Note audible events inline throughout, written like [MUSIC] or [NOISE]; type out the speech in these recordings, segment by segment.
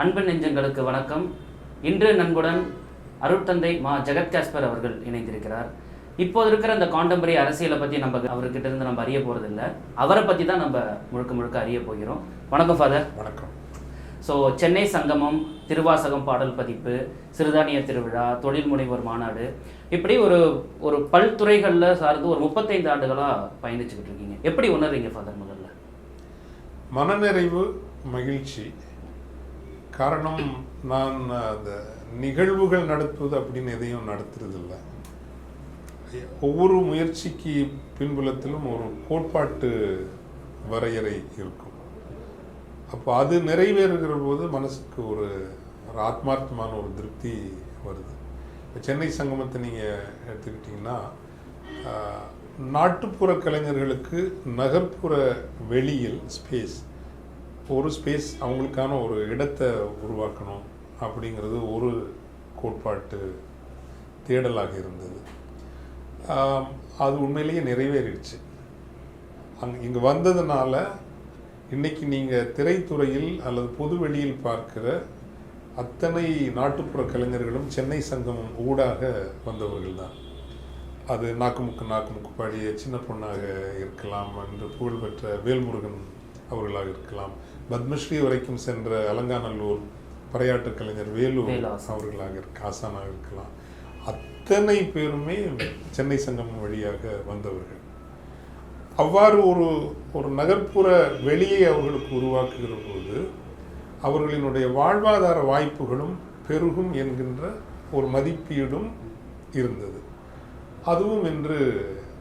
அன்பு நெஞ்சங்களுக்கு வணக்கம். இன்று நண்புடன் அருட்தந்தை மா ஜெகத் காஸ்பர் அவர்கள் இணைந்திருக்கிறார். இப்போது இருக்கிற இந்த காண்டம்பரி அரசியலை பற்றி நம்ம அவர்கிட்ட இருந்து நம்ம அறிய போகிறதில்ல அவரை பற்றி தான் நம்ம முழுக்க முழுக்க அறிய போகிறோம். வணக்கம் ஃபாதர் வணக்கம். ஸோ சென்னை சங்கமம் திருவாசகம் பாடல் பதிப்பு சிறுதானிய திருவிழா தொழில் முனைவோர் மாநாடு. இப்படி ஒரு ஒரு பல்துறைகளில் சார்ந்து ஒரு முப்பத்தைந்து ஆண்டுகளாக பயணிச்சுக்கிட்டு இருக்கீங்க. எப்படி உணர்றீங்க ஃபாதர் முதல்ல? மனநிறைவு மகிழ்ச்சி. காரணம் நான் அந்த நிகழ்வுகள் நடத்துவது அப்படின்னு எதையும் நடத்துறதில்ல. ஒவ்வொரு முயற்சிக்கு பின்புலத்திலும் ஒரு கோட்பாட்டு வரையறை இருக்கும். அப்போ அது நிறைவேறுகிற போது மனசுக்கு ஒரு ஒரு ஆத்மார்த்தமான ஒரு திருப்தி வருது. இப்போ சென்னை சங்கமத்தை நீங்கள் எடுத்துக்கிட்டிங்கன்னா நாட்டுப்புற கலைஞர்களுக்கு நகர்ப்புற வெளியில் ஸ்பேஸ் ஒரு ஸ்பேஸ் அவங்களுக்கான ஒரு இடத்தை உருவாக்கணும் அப்படிங்கிறது ஒரு கோட்பாட்டு தேடலாக இருந்தது. அது உண்மையிலேயே நிறைவேறிடுச்சு. அங் இங்கே வந்ததுனால இன்னைக்கு நீங்கள் திரைத்துறையில் அல்லது பொது வெளியில் பார்க்கிற அத்தனை நாட்டுப்புற கலைஞர்களும் சென்னை சங்கமம் ஊடாக வந்தவர்கள் தான். அது நாக்குமுக்கு நாக்குமுக்கு பாடிய சின்ன பொண்ணாக இருக்கலாம் என்று புகழ்பெற்ற வேல்முருகன் அவர்களாக இருக்கலாம். பத்மஸ்ரீ வரைக்கும் சென்ற அலங்காநல்லூர் பறையாட்டு கலைஞர் வேலு. அவர்களாக இருக்க ஆசானாக இருக்கலாம். அத்தனை பேருமே சென்னை சங்கமம் வழியாக வந்தவர்கள். அவ்வாறு ஒரு ஒரு நகர்ப்புற வெளியை அவர்களுக்கு உருவாக்குகிற போது அவர்களினுடைய வாழ்வாதார வாய்ப்புகளும் பெருகும் என்கின்ற ஒரு மதிப்பீடும் இருந்தது. அதுவும் இன்று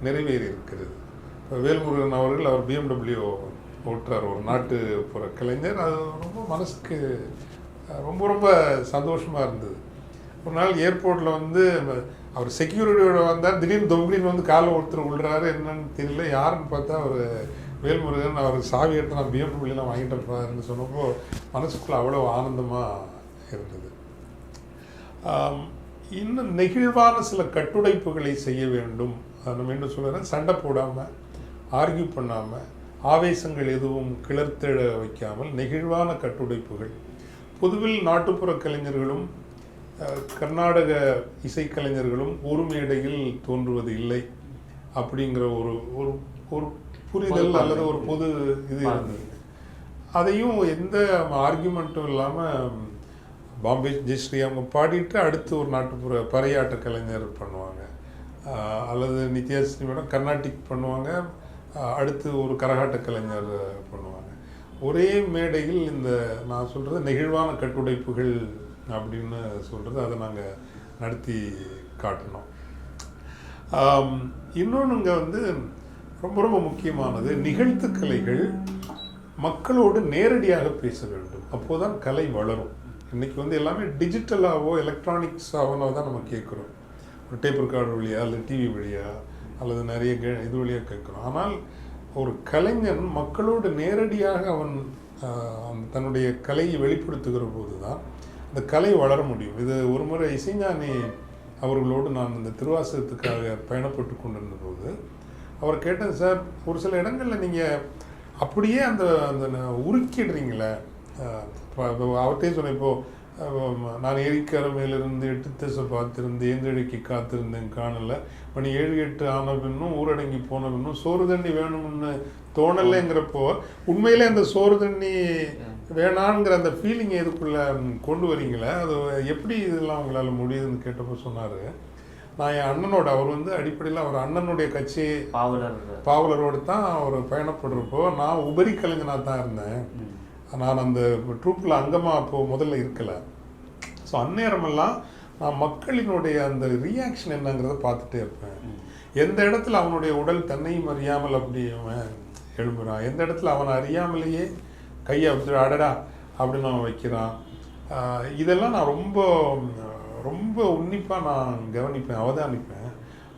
நிறைவேறி இருக்கிறது இப்ப வேல்முருகன் அவர்கள் அவர் பிஎம்டபிள்யூ ஓட்டுறார் ஒரு நாட்டுப்புற கலைஞர். அது ரொம்ப மனசுக்கு ரொம்ப ரொம்ப சந்தோஷமாக இருந்தது. ஒரு நாள் ஏர்போர்ட்டில் வந்து அவர் செக்யூரிட்டியோட வந்தார். திடீர்னு தொகுலின்னு வந்து காலை ஒருத்தர் விழுறாரு. என்னன்னு தெரியல. யாருன்னு பார்த்தா அவர் வேல்முருகன் அவர் சாவி எடுத்து நான் பிஎம்டபிள்யூலாம் வாங்கிட்டேன்ப்பாருன்னு சொன்னப்போ மனசுக்குள்ளே அவ்வளோ ஆனந்தமாக இருந்தது. இன்னும் நெகிழ்வான சில கட்டுடைப்புகளை செய்ய வேண்டும். அது நம்ம என்ன சொல்கிறேன் சண்டை போடாமல் ஆர்கியூ பண்ணாமல் ஆவேசங்கள் எதுவும் கிளர்த்தெழ வைக்காமல் நெகிழ்வான கட்டுடைப்புகள். பொதுவில் நாட்டுப்புற கலைஞர்களும் கர்நாடக இசைக்கலைஞர்களும் ஒரு மேடையில் தோன்றுவது இல்லை அப்படிங்கிற ஒரு ஒரு ஒரு புரிதல் அல்லது ஒரு பொது இது இருந்தது. அதையும் எந்த ஆர்கியூமெண்ட்டும் இல்லாமல் பாம்பே ஜெயஸ்ரீ அவங்க பாடிட்டு அடுத்து ஒரு நாட்டுப்புற பறையாட்ட கலைஞர் பண்ணுவாங்க. அல்லது நித்யாஸ்ரீ மேடம் கர்நாடிக் பண்ணுவாங்க. அடுத்து ஒரு கரகாட்ட கலைஞர் பண்ணுவாங்க. ஒரே மேடையில் இந்த நான் சொல்கிறது நெகிழ்வான கட்டுடைப்புகள் அப்படின்னு சொல்கிறது அதை நாங்கள் நடத்தி காட்டினோம் இன்னொன்றுங்க வந்து ரொம்ப ரொம்ப முக்கியமானது நிகழ்த்து கலைகள் மக்களோடு நேரடியாக பேச வேண்டும். அப்போது தான் கலை வளரும். இன்னைக்கு வந்து எல்லாமே டிஜிட்டலாகவோ எலக்ட்ரானிக்ஸாகவோ தான் நம்ம கேட்குறோம் ஒரு டேப் ரெக்கார்டு வழியா இல்லை டிவி வழியா அல்லது நிறைய இது வழியாக கேட்குறோம். ஆனால் ஒரு கலைஞன் மக்களோடு நேரடியாக அவன் தன்னுடைய கலையை வெளிப்படுத்துகிற போது தான் அந்த கலை வளர முடியும். இது ஒரு முறை இசைஞானி அவர்களோடு நான் இந்த திருவாசகத்துக்காக பயணப்பட்டு கொண்டிருந்த போது அவர் கேட்டேன் சார் ஒரு சில இடங்களில் நீங்கள் அப்படியே அந்த அந்த ந- உருக்கிடுறீங்களே. அவர்கிட்டே இப்ப- சொன்னேன் இப்போது நான் ஏரிக்கரை மேலிருந்து எட்டு திசை பார்த்திருந்து ஏந்தழிக்கு காத்திருந்தேன் காணல. மணி ஏழு எட்டு ஆன பின்னும் ஊரடங்கி போன பின்னும் சோறு தண்ணி வேணும்னு தோணலைங்கிறப்போ உண்மையிலே அந்த சோறு தண்ணி வேணாங்கிற அந்த ஃபீலிங் எதுக்குள்ள கொண்டு வரீங்களே? அது எப்படி இதெல்லாம் உங்களால் முடியுதுன்னு கேட்டப்போ சொன்னார். நான் என் அண்ணனோட அவர் வந்து அடிப்படையில் அவர் அண்ணனுடைய கட்சி பாவலர். பாவலரோடு தான் அவர் பயணப்படுறப்போ நான் உபரி கலைஞனாக தான் இருந்தேன். நான் அந்த ட்ரூப்பில் அங்கமாக அப்போ முதல்ல இருக்கலை. ஸோ அந்நேரமெல்லாம் நான் மக்களினுடைய அந்த ரியாக்ஷன் என்னங்கிறத பார்த்துட்டே இருப்பேன். எந்த இடத்துல அவனுடைய உடல் தன்னையும் அறியாமல் அப்படி அவன் எழும்புறான்? எந்த இடத்துல அவனை அறியாமலேயே கையை வச்சு அடடா அப்படின்னு அவன் வைக்கிறான்? இதெல்லாம் நான் ரொம்ப ரொம்ப உன்னிப்பாக நான் கவனிப்பேன் அவதானிப்பேன்.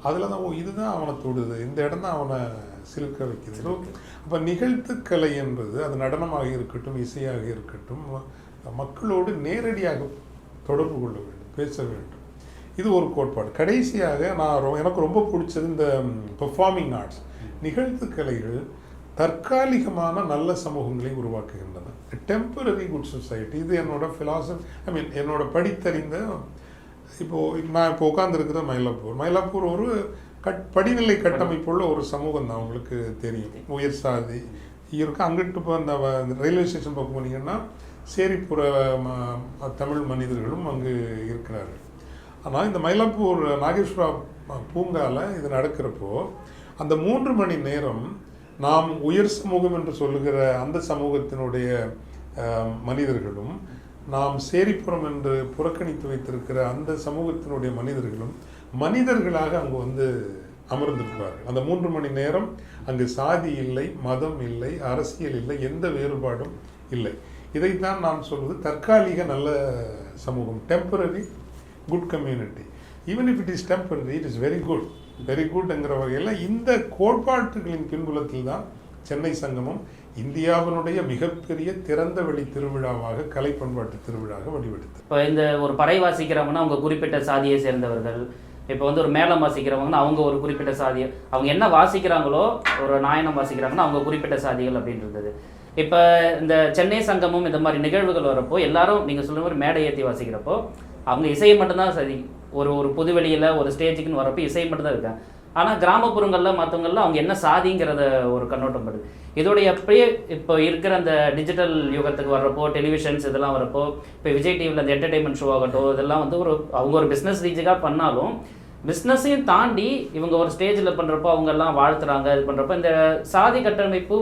அதில் தான் ஓ இதுதான் அவனை தொடுது. இந்த இடம் தான் அவனை சிலுக்க வைக்குது ஸோ அப்போ நிகழ்த்துக்கலை என்பது அது நடனமாக இருக்கட்டும் இசையாக இருக்கட்டும் மக்களோடு நேரடியாக தொடர்பு கொள்ள வேண்டும் பேச வேண்டும். இது ஒரு கோட்பாடு. கடைசியாக நான் ரொ- எனக்கு ரொம்ப பிடிச்சது இந்த பெர்ஃபார்மிங் ஆர்ட்ஸ் நிகழ்த்து கலைகள் தற்காலிகமான நல்ல சமூகங்களை உருவாக்குகின்றன. டெம்பரரி குட் சொசைட்டி இது என்னோட ஃபிலாசபி ஐ மீன் என்னோட படித்தறிந்த இப்போது நான் இப்போ உட்காந்துருக்கிற மயிலாப்பூர். மயிலாப்பூர் ஒரு கட் படிநிலை கட்டமைப்புள்ள ஒரு சமூகம் தான் உங்களுக்கு தெரியும். உயர் சாதி இருக்கு. அங்கிட்டு இப்போ அந்த ரயில்வே ஸ்டேஷன் பக்கம் போனீங்கன்னா சேரிப்புற தமிழ் மனிதர்களும் அங்கு இருக்கிறார்கள். ஆனால் இந்த மயிலாப்பூர் நாகேஸ்வரா பூங்கால இது நடக்கிறப்போ அந்த மூன்று மணி நேரம் நாம் உயர் சமூகம் என்று சொல்லுகிற அந்த சமூகத்தினுடைய மனிதர்களும் நாம் சேரிப்புறம் என்று புறக்கணித்து வைத்திருக்கிற அந்த சமூகத்தினுடைய மனிதர்களும் மனிதர்களாக அங்கே வந்து அமர்ந்திருக்கிறார்கள் அந்த மூன்று மணி நேரம் அங்கு சாதி இல்லை மதம் இல்லை அரசியல் இல்லை எந்த வேறுபாடும் இல்லை. இதைத்தான் நான் சொல்வது தற்காலிக நல்ல சமூகம் temporary good community even if it is temporary it is very good very குட்ங்கிற வகையில் இந்த கோட்பாட்டுகளின் பின்புலத்தில் தான் சென்னை சங்கமம் இந்தியாவினுடைய மிகப்பெரிய திறந்த வெளி திருவிழாவாக கலை பண்பாட்டு திருவிழாவாக வடிவெடுத்தது. இப்போ இந்த ஒரு பறை வாசிக்கிறவங்கன்னா அவங்க குறிப்பிட்ட சாதியை சேர்ந்தவர்கள் இப்போ வந்து ஒரு மேளம் வாசிக்கிறவங்கன்னா அவங்க ஒரு குறிப்பிட்ட சாதி அவங்க என்ன வாசிக்கிறாங்களோ ஒரு நாயனம் வாசிக்கிறாங்கன்னா அவங்க குறிப்பிட்ட சாதிகள் அப்படின்னு இருந்தது. இப்போ இந்த சென்னை சங்கமம் இந்த மாதிரி நிகழ்வுகள் வரப்போ எல்லாரும் நீங்கள் சொல்ற மாதிரி மேடை ஏற்றி வாசிக்கிறப்போ அவங்க இசையை மட்டும்தான் சரி ஒரு ஒரு புதுவெளியில் ஒரு ஸ்டேஜுக்குன்னு வரப்போ இசை மட்டும்தான் இருக்காங்க ஆனால் கிராமப்புறங்களில் மற்றவங்களில் அவங்க என்ன சாதிங்கிறத ஒரு கண்ணோட்டம் படுது. இதோடைய அப்படியே இப்போ இருக்கிற அந்த டிஜிட்டல் யுகத்துக்கு வர்றப்போ டெலிவிஷன்ஸ் இதெல்லாம் வரப்போ இப்போ விஜய் டிவியில் அந்த என்டர்டைன்மெண்ட் ஷோ ஆகட்டும் இதெல்லாம் வந்து ஒரு அவங்க ஒரு பிஸ்னஸ் ரீஜிக்காக பண்ணாலும் பிஸ்னஸையும் தாண்டி இவங்க ஒரு ஸ்டேஜில் பண்ணுறப்போ அவங்கெல்லாம் வாழ்த்துறாங்க. இது பண்ணுறப்போ இந்த சாதி கட்டமைப்பு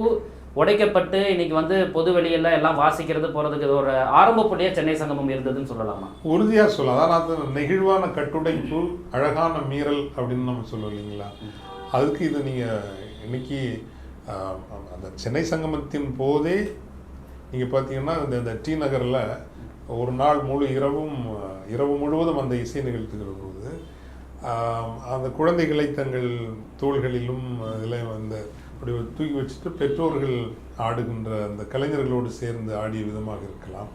உடைக்கப்பட்டு இன்னைக்கு வந்து பொது வெளியில எல்லாம் வாசிக்கிறது போகிறதுக்கு ஒரு ஆரம்ப புள்ளியாக சென்னை சங்கமம் இருந்ததுன்னு சொல்லலாமா? உறுதியாக சொல்லலாம். அதாவது நெகிழ்வான கட்டுடைப்பு அழகான மீறல் அப்படின்னு நம்ம சொல்லுவோம் இல்லைங்களா? அதுக்கு இது நீங்கள் இன்னைக்கு அந்த சென்னை சங்கமத்தின் போதே நீங்கள் பார்த்தீங்கன்னா இந்த டி நகரில் ஒரு நாள் முழு இரவும் இரவு முழுவதும் அந்த இசை நிகழ்த்துகிற போது அந்த குழந்தைகளை தங்கள் தோள்களிலும் இதில் வந்து அப்படி தூக்கி வச்சுட்டு பெற்றோர்கள் ஆடுகின்ற அந்த கலைஞர்களோடு சேர்ந்து ஆடிய விதமாக இருக்கலாம்.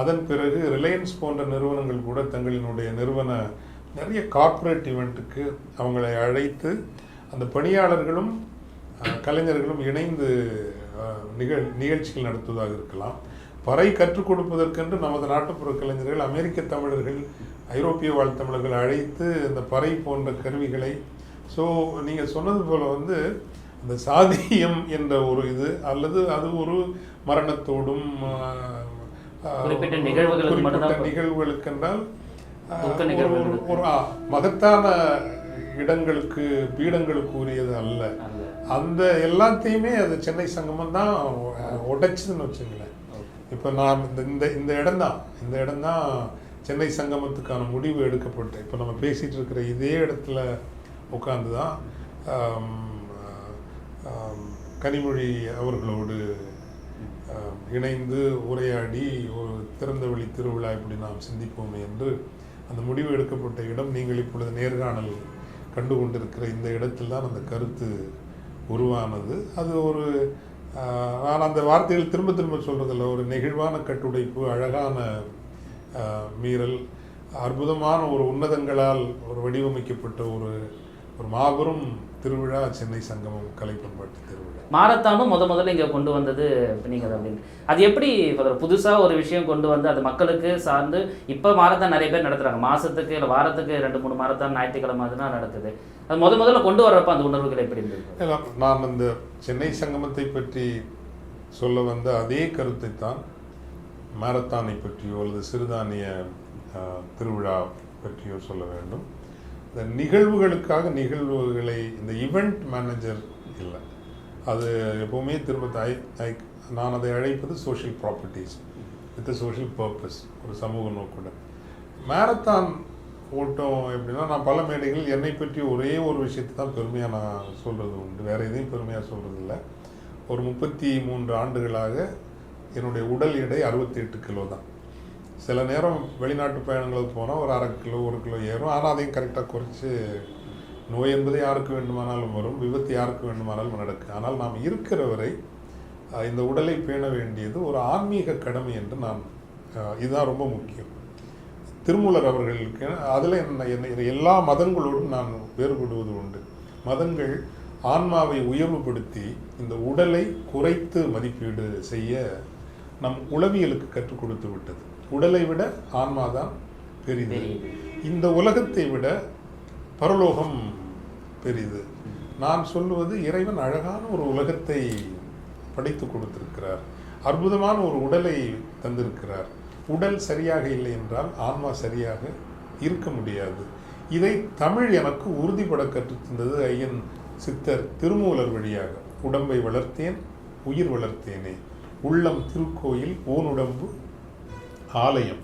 அதன் பிறகு ரிலையன்ஸ் போன்ற நிறுவனங்கள் கூட தங்களினுடைய நிறுவன நிறைய கார்ப்பரேட் ஈவெண்ட்டுக்கு அவங்களை அழைத்து அந்த பணியாளர்களும் கலைஞர்களும் இணைந்து நிகழ் நிகழ்ச்சிகள் நடத்துவதாக இருக்கலாம். பறை கற்றுக் கொடுப்பதற்கென்று நமது நாட்டுப்புற கலைஞர்கள் அமெரிக்க தமிழர்கள் ஐரோப்பிய வாழ் தமிழர்கள் அழைத்து இந்த பறை போன்ற கருவிகளை ஸோ நீங்கள் சொன்னது போல வந்து இந்த சாதியம் என்ற ஒரு இது அல்லது அது ஒரு மரணத்தோடும் குறிப்பிட்ட நிகழ்வுகளுக்கு குறிப்பிட்ட மட்டும்தான் நிகழ்வுகளுக்கு என்றால் ஆஹ், துக்க ஒரு- மகத்தான இடங்களுக்கு பீடங்களுக்கு உரியது அல்ல. அந்த எல்லாத்தையுமே அது சென்னை சங்கமம் தான் உடைச்சதுன்னு வச்சுங்களேன். இப்போ நான் இந்த இந்த இந்த இடம்தான். இந்த இடம்தான் சென்னை சங்கமத்துக்கான முடிவு எடுக்கப்பட்டு இப்போ நம்ம பேசிகிட்டு இருக்கிற இதே இடத்துல உட்காந்து தான் கனிமொழி அவர்களோடு இணைந்து உரையாடி ஒரு திறந்தவெளி திருவிழா இப்படி நாம் சிந்திப்போம் என்று அந்த முடிவு எடுக்கப்பட்ட இடம் நீங்கள் இப்பொழுது நேர்காணல் கண்டு கொண்டிருக்கிற இந்த இடத்தில் தான் அந்த கருத்து உருவானது. அது ஒரு நான் அந்த வார்த்தைகள் திரும்ப திரும்ப சொல்கிறதில்ல ஒரு நெகிழ்வான கட்டுடைப்பு அழகான மீறல் அற்புதமான ஒரு உன்னதங்களால் ஒரு வடிவமைக்கப்பட்ட ஒரு ஒரு மாபெரும் திருவிழா சென்னை சங்கமம் கலை பண்பாட்டு திருவிழா. மாரத்தானும் முத முதல்ல இங்கே கொண்டு வந்தது நீங்கள் அப்படின்னு அது எப்படி புதுசாக ஒரு விஷயம் கொண்டு வந்து அது மக்களுக்கு சார்ந்து இப்போ மாரத்தான் நிறைய பேர் நடத்துகிறாங்க மாதத்துக்கு இல்லை வாரத்துக்கு ரெண்டு மூணு மாரத்தான் ஞாயிற்றுக்கிழமை அதுதான் நடக்குது. அது முத முதல்ல கொண்டு வர்றப்ப அந்த உணர்வுகள் எப்படி இருந்தது? நான் இந்த சென்னை சங்கமத்தை பற்றி சொல்ல வந்த அதே கருத்தை தான் மாரத்தானை பற்றியோ அல்லது சிறுதானிய திருவிழா பற்றியோ சொல்ல வேண்டும். இந்த நிகழ்வுகளுக்காக நிகழ்வுகளை இந்த ஈவெண்ட் மேனேஜர் இல்லை. அது எப்போவுமே திரும்ப ஐ ஐ நான் அதை அழைப்பது social properties with social purpose ஒரு சமூக நோக்குடன். மேரத்தான் ஓட்டம் எப்படின்னா நான் பல மேடைகளில் என்னை பற்றி ஒரே ஒரு விஷயத்தை தான் பெருமையாக நான் சொல்கிறது உண்டு. வேறு எதையும் பெருமையாக சொல்கிறது இல்லை ஒரு முப்பத்தி மூன்று ஆண்டுகளாக என்னுடைய உடல் எடை அறுபத்தி எட்டு கிலோ தான். சில நேரம் வெளிநாட்டு பயணங்களுக்கு போனால் ஒரு அரை கிலோ ஒரு கிலோ ஏறும். ஆனால் அதையும் கரெக்டாக குறைச்சி நோய் என்பது யாருக்கு வேண்டுமானாலும் வரும் விபத்து யாருக்கு வேண்டுமானாலும் நடக்கும் ஆனால் நாம் இருக்கிற வரை இந்த உடலை பேண வேண்டியது ஒரு ஆன்மீக கடமை என்று நான் இதுதான் ரொம்ப முக்கியம். திருமூலர் அவர்களுக்கு அதில் என்ன என்ன எல்லா மதங்களோடும் நான் வேறுபடுவது உண்டு. மதங்கள் ஆன்மாவை உயர்வுபடுத்தி இந்த உடலை குறைத்து மதிப்பீடு செய்ய நம் உளவியலுக்கு கற்றுக் கொடுத்து விட்டது. உடலை விட ஆன்மாதான் பெரிது. இந்த உலகத்தை விட பரலோகம் பெரிது. நான் சொல்லுவது இறைவன் அழகான ஒரு உலகத்தை படைத்து கொடுத்திருக்கிறார். அற்புதமான ஒரு உடலை தந்திருக்கிறார். உடல் சரியாக இல்லை என்றால் ஆன்மா சரியாக இருக்க முடியாது. இதை தமிழ் எனக்கு உறுதிப்பட கற்றுத் தந்தது ஐயன் சித்தர் திருமூலர் வழியாக. உடம்பை வளர்த்தேன் உயிர் வளர்த்தேனே. உள்ளம் திருக்கோயில் ஊனுடம்பு ஆலயம்.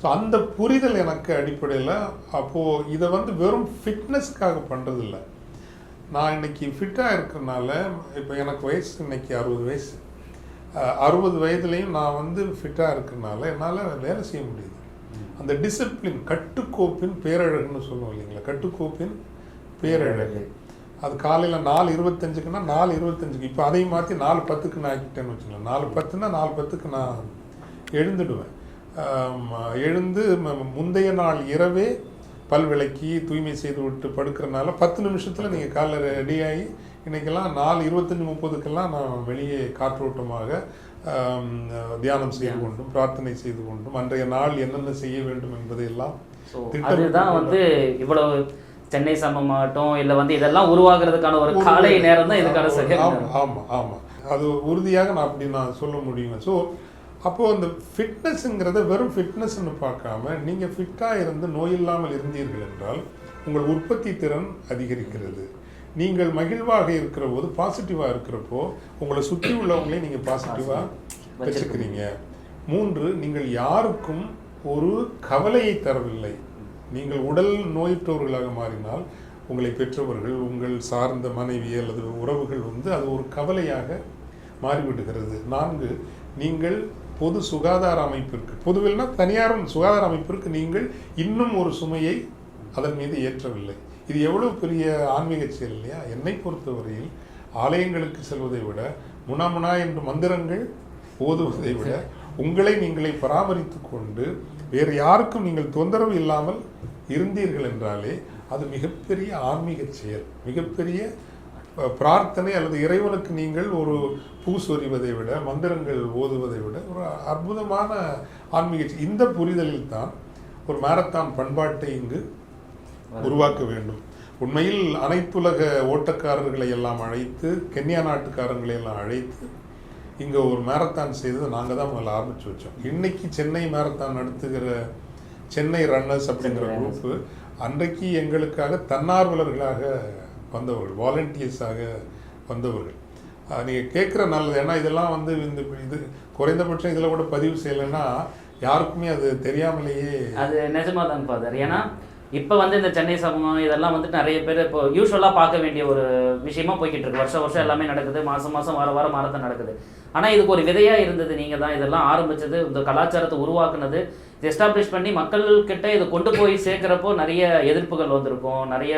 ஸோ அந்த புரிதல் எனக்கு அடிப்படையில் அப்போது இதை வந்து வெறும் ஃபிட்னஸ்க்காக பண்ணுறதில்ல நான் இன்னைக்கு ஃபிட்டாக இருக்கிறனால இப்போ எனக்கு வயசு இன்னைக்கு அறுபது வயசு. அறுபது வயதுலேயும் நான் வந்து ஃபிட்டாக இருக்கிறனால என்னால் வேலை செய்ய முடியுது. அந்த டிசிப்ளின் கட்டுக்கோப்பின் பேரழகுன்னு சொல்லுவோம் இல்லைங்களா? கட்டுக்கோப்பின் பேரழகு. அது காலையில் நாலு இருபத்தஞ்சுக்குன்னா நாலு இருபத்தஞ்சுக்கு. இப்போ அதையும் மாற்றி நாலு பத்துக்கு நான் ஆக்கிட்டேன்னு வச்சுக்கலாம் நாலு பத்துன்னா நாலு பத்துக்கு நான் எழுந்துடுவேன். எழுந்து முந்தைய நாள் இரவே பல் விளக்கி தூய்மை செய்து விட்டு படுக்கிறனால பத்து நிமிஷத்தில் நீங்கள் காலைல ரெடி ஆகி இன்றைக்கெல்லாம் நாலு இருபத்தஞ்சி முப்பதுக்கெல்லாம் நான் வெளியே காற்றோட்டமாக தியானம் செய்து கொண்டும் பிரார்த்தனை செய்து கொண்டும் அன்றைய நாள் என்னென்ன செய்ய வேண்டும் என்பதையெல்லாம் அதுதான் வந்து இவ்வளவு சென்னை சம்பவமாகட்டும் இல்லை வந்து இதெல்லாம் உருவாக்குறதுக்கான ஒரு காலை நேரம் தான் இதுக்கான சரியான ஆமா நேரம். ஆமா ஆமா அது உறுதியாக நான் அப்படி நான் சொல்ல முடியும் ஸோ அப்போ அந்த ஃபிட்னஸ்ங்கிறத வெறும் ஃபிட்னஸ்னு பார்க்காம நீங்க ஃபிட்டா இருந்து நோய் இல்லாமல் இருந்தீர்கள் என்றால் உங்கள் உற்பத்தி திறன் அதிகரிக்கிறது. நீங்கள் மகிழ்வாக இருக்கிற போது பாசிட்டிவாக இருக்கிறப்போ உங்களை சுற்றி உள்ளவங்களே நீங்க பாசிட்டிவாக வச்சிருக்கிறீங்க. மூன்று நீங்கள் யாருக்கும் ஒரு கவலையை தரவில்லை. நீங்கள் உடல் நோயுற்றவர்களாக மாறினால் உங்களை பெற்றவர்கள் உங்கள் சார்ந்த மனைவி அல்லது உறவுகள் வந்து அது ஒரு கவலையாக மாறிவிடுகிறது. நான்கு நீங்கள் பொது சுகாதார அமைப்பிற்கு பொதுவில்னா தனியார் சுகாதார அமைப்பிற்கு நீங்கள் இன்னும் ஒரு சுமையை அதன் மீது ஏற்றவில்லை. இது எவ்வளவு பெரிய ஆன்மீக செயல் இல்லையா? என்னை பொறுத்தவரையில் ஆலயங்களுக்கு செல்வதை விட முனா முனா என்று மந்திரங்கள் ஓதுவதை விட உங்களை நீங்களை பராமரித்து கொண்டு வேறு யாருக்கும் நீங்கள் தொந்தரவு இல்லாமல் இருந்தீர்கள் என்றாலே அது மிகப்பெரிய ஆன்மீக செயல் மிகப்பெரிய பிரார்த்தனை அல்லது இறைவனுக்கு நீங்கள் ஒரு பூ சொறிவதை விட மந்திரங்கள் ஓதுவதை விட ஒரு அற்புதமான ஆன்மீக இந்த புரிதலில் தான் ஒரு மாரத்தான் பண்பாட்டை இங்கு உருவாக்க வேண்டும். உண்மையில் அனைத்துலக ஓட்டக்காரர்களை எல்லாம் அழைத்து கென்யா நாட்டுக்காரர்களை எல்லாம் அழைத்து இங்கே ஒரு மேரத்தான் செய்தது நாங்கள் தான் முதல்ல ஆரம்பிச்சு வச்சோம். இன்னைக்கு சென்னை மேரத்தான் நடத்துகிற சென்னை ரன்னர்ஸ் அப்படிங்கிற குரூப்பு அன்றைக்கு எங்களுக்காக தன்னார்வலர்களாக வந்தவர்கள் வாலண்டியர்ஸாக வந்தவர்கள். நீங்கள் கேட்குற நல்லது ஏன்னா இதெல்லாம் வந்து இந்த இது குறைந்தபட்சம் இதில் கூட பதிவு செய்யலைன்னா யாருக்குமே அது தெரியாமலேயே அது நிஜமா தான் ஃபாதர் ஏன்னா இப்போ வந்து இந்த சென்னை சமூகம் இதெல்லாம் வந்துட்டு நிறைய பேர் இப்போ யூஸ்வலாக பார்க்க வேண்டிய ஒரு விஷயமா போய்கிட்டு இருக்கு. வருஷம் வருஷம் எல்லாமே நடக்குது. மாதம் மாதம் வார வாரம் மாரத்தான் நடக்குது. ஆனால் இதுக்கு ஒரு விதையாக இருந்தது நீங்கள் தான். இதெல்லாம் ஆரம்பிச்சது இந்த கலாச்சாரத்தை உருவாக்குனது. எஸ்டாப்ளிஷ் பண்ணி மக்கள்கிட்ட இதை கொண்டு போய் சேர்க்குறப்போ நிறைய எதிர்ப்புகள் வந்திருக்கும். நிறைய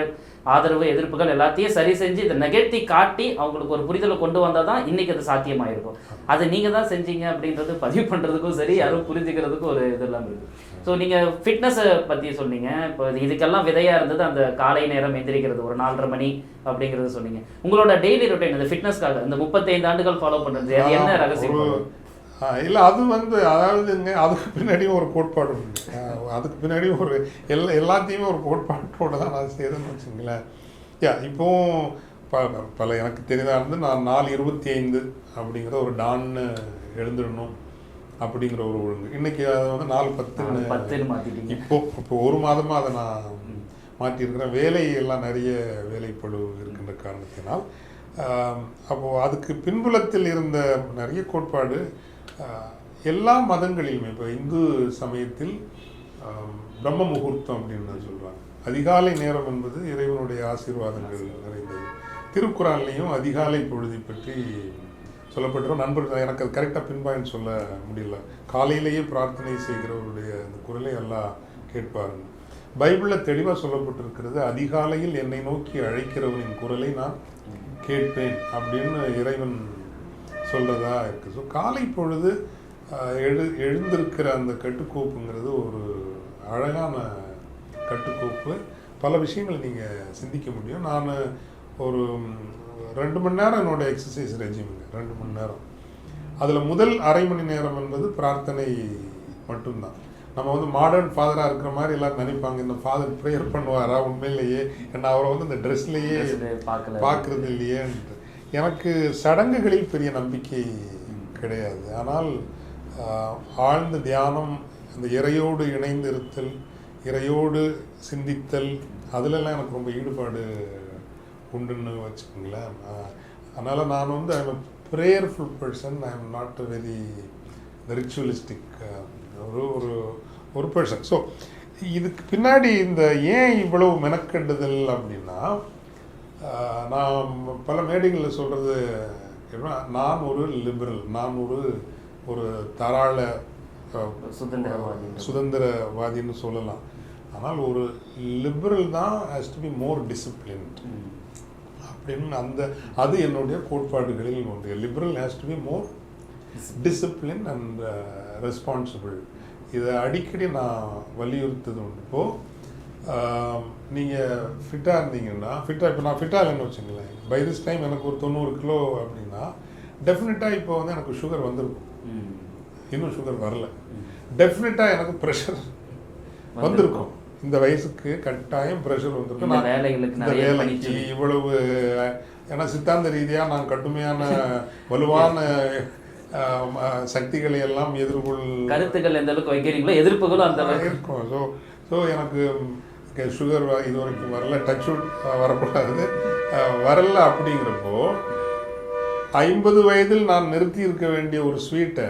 ஆதரவு எதிர்ப்புகள் எல்லாத்தையும் சரி செஞ்சு இதை நெகழ்த்தி காட்டி அவங்களுக்கு ஒரு புரிதலை கொண்டு வந்தால் தான் இன்னைக்கு அது சாத்தியமாயிருக்கும். அது நீங்கள் தான் செஞ்சீங்க அப்படின்றது பதிவு பண்ணுறதுக்கும் சரி யாரும் புரிஞ்சுக்கிறதுக்கும் ஒரு இதெல்லாம் இருக்குது ஸோ நீங்கள் ஃபிட்னஸை பற்றி சொன்னீங்க. இப்போ இதுக்கெல்லாம் விதையாக இருந்தது அந்த காலை நேரம் எந்திரிக்கிறது ஒரு நாலரை மணி அப்படிங்கிறது சொன்னீங்க. உங்களோட டெய்லி ரொட்டீன் இந்த ஃபிட்னஸ்க்காக இந்த முப்பத்தைந்து ஆண்டுகள் ஃபாலோ பண்ணுறது அது என்ன ரகசியம்? இல்லை அது வந்து அதாவதுங்க அதுக்கு பின்னாடியும் ஒரு கோட்பாடு உண்டு அதுக்கு பின்னாடியும் ஒரு எல்லா எல்லாத்தையுமே ஒரு கோட்பாட்டோட தான் நான் செய்தேன்னு வச்சுங்களேன் யா இப்போவும் ப பல எனக்கு தெரிந்தா இருந்து நான் நாலு இருபத்தி ஐந்து அப்படிங்கிற ஒரு டான்னு எழுந்துடணும் அப்படிங்கிற ஒரு ஒழுங்கு. இன்னைக்கு அதை வந்து நாலு மாத்திட்டீங்க. இப்போ இப்போ ஒரு மாதமாக அதை நான் மாற்றியிருக்கிறேன். வேலை எல்லாம் நிறைய வேலைப்பளு இருக்கின்ற காரணத்தினால். ஆம், அப்போ அதுக்கு பின்புலத்தில் இருந்த நிறைய கோட்பாடு எல்லா மதங்களிலுமே இப்போ இந்து சமயத்தில் பிரம்ம முகூர்த்தம் அப்படின்னு சொல்கிறாங்க அதிகாலை நேரம் என்பது இறைவனுடைய ஆசீர்வாதங்கள் நிறைந்தது. திருக்குறான்லேயும் அதிகாலை பொழுதை பற்றி சொல்லப்பட்டிருக்கும். நண்பர்கள் எனக்கு அது கரெக்டாக பின்பாயின்னு சொல்ல முடியல. காலையிலேயே பிரார்த்தனை செய்கிறவருடைய அந்த குரலை எல்லாம் கேட்பாருங்க. பைபிளில் தெளிவாக சொல்லப்பட்டிருக்கிறது அதிகாலையில் என்னை நோக்கி அழைக்கிறவனின் குரலை நான் கேட்பேன் அப்படின்னு இறைவன் சொல்றதா இருக்கு. ஸோ காலை பொழுது எழு எழுந்திருக்கிற அந்த கட்டுக்கோப்புங்கிறது ஒரு அழகான கட்டுக்கோப்பு. பல விஷயங்கள் நீங்கள் சிந்திக்க முடியும். நான் ஒரு ரெண்டு மணி நேரம் என்னோட எக்ஸசைஸ் ரெஜிமுங்க ரெண்டு மணி நேரம். அதில் முதல் அரை மணி நேரம் என்பது பிரார்த்தனை மட்டும்தான். நம்ம வந்து மாடர்ன் ஃபாதராக இருக்கிற மாதிரி எல்லாரும் நினைப்பாங்க இந்த ஃபாதர் ப்ரேயர் பண்ணுவாரா உண்மையிலேயே? ஏன்னா அவரை வந்து இந்த ட்ரெஸ்லேயே பார்க்கறது இல்லையே எனக்கு சடங்குகளில் பெரிய நம்பிக்கை கிடையாது. ஆனால் ஆழ்ந்த தியானம் அந்த இறையோடு இணைந்து இருத்தல் இறையோடு சிந்தித்தல் அதிலெல்லாம் எனக்கு ரொம்ப ஈடுபாடு உண்டுன்னு வச்சுக்கோங்களேன். அதனால் நான் வந்து I am prayerful person I am not a very ritualistic ஒரு ஒரு ஒரு பர்சன் ஸோ இதுக்கு பின்னாடி இந்த ஏன் இவ்வளவு மெனக்கெடுதல் அப்படின்னா நான் பல மேடைகளில் சொல்கிறது நான் ஒரு லிபரல் நான் ஒரு ஒரு தாராள சுதந்திரவாதி சுதந்திரவாதின்னு. சொல்லலாம். ஆனால் ஒரு லிபரல் தான் has to be more disciplined ம். அப்படின்னு அந்த அது என்னுடைய கோட்பாடுகளில் ஒன்று. Liberal has to be more discipline and responsible இதை அடிக்கடி நான் வலியுறுத்தது உண்டு. இப்போது நீங்கள் ஃபிட்டாக இருந்தீங்கன்னா ஃபிட்டாக இப்போ நான் ஃபிட்டாக இல்லைன்னு வச்சுங்களேன் பை திஸ் டைம் எனக்கு ஒரு தொண்ணூறு கிலோ அப்படின்னா டெஃபினட்டாக இப்போ வந்து எனக்கு சுகர் வந்திருக்கும். இன்னும் சுகர் வரல. டெஃபினட்டாக எனக்கு ப்ரெஷர் வந்திருக்கும். இந்த வயசுக்கு கட்டாயம் ப்ரெஷர் வந்திருக்கும். நான் இந்த வேலைக்கு. இவ்வளவு ஏன்னா சித்தாந்த ரீதியாக நான் கடுமையான [LAUGHS] வலுவான சக்திகளை எல்லாம் எதிர்கொள் கருத்துக்கள் எந்த அளவுக்கு வைக்கிறீங்களோ எதிர்ப்புகளும் அந்த அளவுக்கு. இருக்கும். ஸோ ஸோ எனக்கு சுகர் இது வரைக்கும் வரல டச் வரக்கூடாது. வரல அப்படிங்கிறப்போ ஐம்பது வயதில் நான் நிறுத்தி இருக்க வேண்டிய ஒரு ஸ்வீட்டை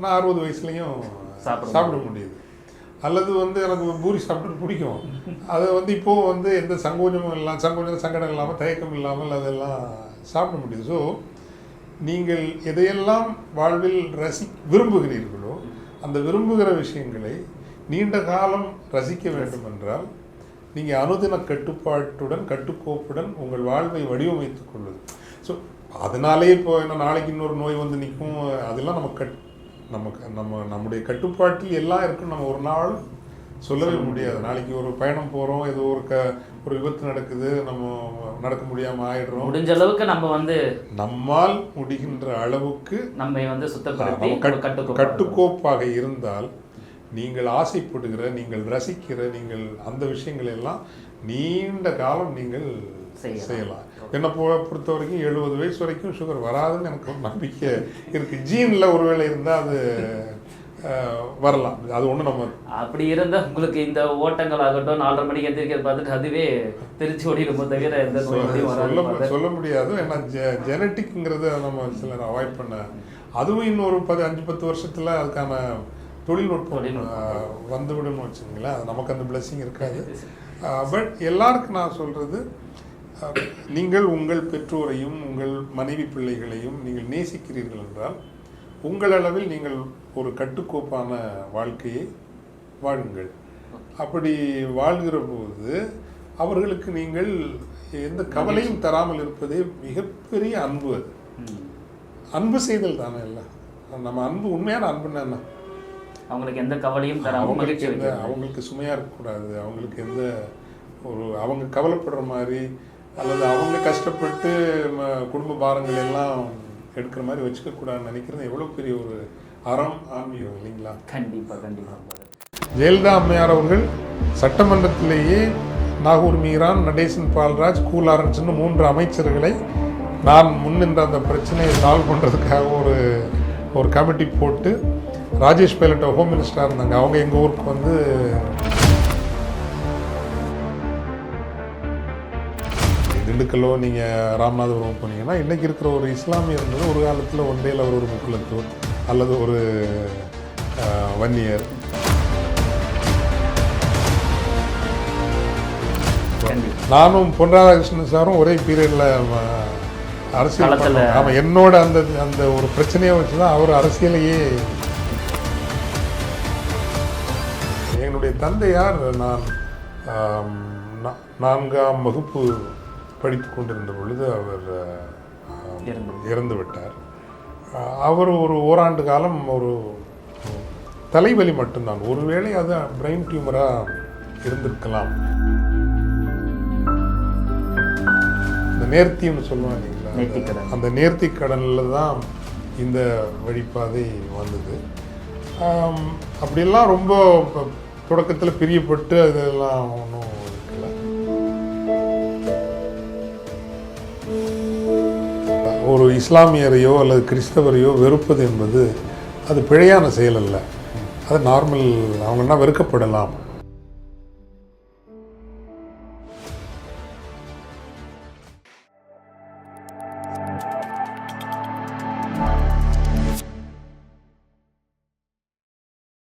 நான் அறுபது வயசுலையும் சாப்பிட முடியுது. அல்லது வந்து எனக்கு பூரி சாப்பிட்டு பிடிக்கும். அதை வந்து இப்போ வந்து எந்த சங்கோஜமும் இல்லாமல் சங்கோஜம் சங்கடம் இல்லாமல் தயக்கம் இல்லாமல் அதெல்லாம் சாப்பிட முடியுது. ஸோ நீங்கள் எதையெல்லாம் வாழ்வில் ரசி விரும்புகிறீர்களோ அந்த விரும்புகிற விஷயங்களை நீண்ட காலம் ரசிக்க வேண்டும் என்றால் நீங்கள் அனுதின கட்டுப்பாட்டுடன் கட்டுக்கோப்புடன் உங்கள் வாழ்வை வடிவமைத்துக் கொள்வது ஸோ அதனாலே இப்போ என்ன நாளைக்கு இன்னொரு நோய் வந்து நிற்கும் அதெல்லாம் நம்ம கட் நமக்கு நம்ம நம்முடைய கட்டுப்பாட்டில் எல்லாம் இருக்குன்னு நம்ம ஒரு நாள் சொல்லவே முடியாது. நாளைக்கு ஒரு பயணம் போகிறோம் ஏதோ ஒரு க ஒரு விபத்து நடக்குது நம்ம நடக்க முடியாமல் ஆயிடுறோம். முடிஞ்ச அளவுக்கு நம்ம வந்து நம்மால் முடிகின்ற அளவுக்கு நம்மை வந்து சுத்தப்படுத்தி கட்டுக்கோப்பாக இருந்தால் நீங்கள் ஆசைப்படுகிற நீங்கள் ரசிக்கிற நீங்கள் அந்த விஷயங்கள் எல்லாம் நீண்ட காலம் நீங்கள் செய்யலாம். என்னை போ பொறுத்த வரைக்கும் எழுபது வயசு வரைக்கும் சுகர் வராதுன்னு எனக்கு ஒரு நம்பிக்கை இருக்கு ஜீனில் ஒருவேளை இருந்தால் அது வரலாம் அது ஒன்று நம்ம அப்படி இருந்தா உங்களுக்கு இந்த ஓட்டங்கள் ஆகட்டும் நாலரை மணிக்கு எந்திரிக்கிறது பார்த்துட்டு அதுவே திருச்சி ஓடிடுமோ தவிர எந்த சொல்ல. சொல்ல முடியாது ஏன்னா ஜெ ஜெனட்டிக்ங்கிறத நம்ம சிலர் அவாய்ட் பண்ண அதுவும் இன்னொரு பத்து அஞ்சு பத்து வருஷத்துல அதுக்கான தொழில்நுட்பம் வந்துவிடும்னு வச்சுங்களேன் அது நமக்கு அந்த பிளெஸிங் இருக்காது. பட் எல்லாருக்கும் நான் சொல்றது ஆஹ், நீங்கள் உங்கள் பெற்றோரையும் உங்கள் மனைவி பிள்ளைகளையும் நீங்கள் நேசிக்கிறீர்கள் என்றால் உங்கள் அளவில் நீங்கள் ஒரு கட்டுக்கோப்பான வாழ்க்கையை வாழுங்கள். அப்படி வாழ்கிற போது அவர்களுக்கு நீங்கள் எந்த கவலையும் தராமல் இருப்பதே மிகப்பெரிய அன்பு அது. அன்பு செய்தல் தானே இல்லை? நம்ம அன்பு உண்மையான அன்புன்னா என்ன? அவங்களுக்கு எந்த கவலையும் தராம அவங்களுக்கு மகிழ்ச்சி. அவங்களுக்கு சுமையாக இருக்கக்கூடாது அவங்களுக்கு எந்த ஒரு அவங்க கவலைப்படுற மாதிரி அல்லது அவங்க கஷ்டப்பட்டு குடும்ப பாரங்கள் எல்லாம் எடுக்கிற மாதிரி வச்சுக்க கூடாதுன்னு நினைக்கிறது எவ்வளோ பெரிய ஒரு அறம் ஆன்மீகம் இல்லைங்களா கண்டிப்பா கண்டிப்பா father. ஜெயலலிதா அம்மையார் அவர்கள் சட்டமன்றத்திலேயே நாகூர் மீரான் நடேசன் பால்ராஜ் கூலாரன்ஸ்னு மூன்று அமைச்சர்களை நான் முன்னின்ற அந்த பிரச்சனையை சால்வ் பண்ணுறதுக்காக ஒரு ஒரு கமிட்டி போட்டு ராஜேஷ் பைலட் ஹோம் மினிஸ்டராக இருந்தாங்க அவங்க எங்கள் ஊருக்கு வந்து திண்டுக்கல்லோ நீங்கள் ராமநாதபுரம் போனீங்கன்னா இன்றைக்கி இருக்கிற ஒரு இஸ்லாமியர் இருந்தது ஒரு காலத்தில் ஒன் டேல அவர் ஒரு முக்குலத்தூர் அல்லது ஒரு வன்னியர். நானும் பொன் ராதாகிருஷ்ணன் சாரும் ஒரே பீரியடில் அரசியல் களத்துல- பண்ணோம். ஆமா என்னோட அந்த அந்த ஒரு பிரச்சனையை வச்சு தான் அவர் அரசியலையே என்னுடைய தந்தையார் நான் நான்காம் வகுப்பு படித்து கொண்டிருந்த பொழுது அவர் இறந்து. விட்டார். அவர் ஒரு ஓராண்டு காலம் ஒரு தலைவலி மட்டும்தான். ஒருவேளை அது பிரெயின் டியூமராக இருந்திருக்கலாம். இந்த நேர்த்தின்னு சொல்லுவாங்க இல்லைங்களா. அந்த நேர்த்தி கடனில் தான் இந்த வழிபாதை வந்தது. ஆம், அப்படியெல்லாம் ரொம்ப தொடக்கத்தில் பிரியப்பட்டு அதெல்லாம் ஒன்றும் ஒரு இஸ்லாமியரையோ அல்லது கிறிஸ்தவரையோ வெறுப்பது என்பது அது பிழையான செயல் அல்ல. அது நார்மல் அவங்கன்னா வெறுக்கப்படலாம்?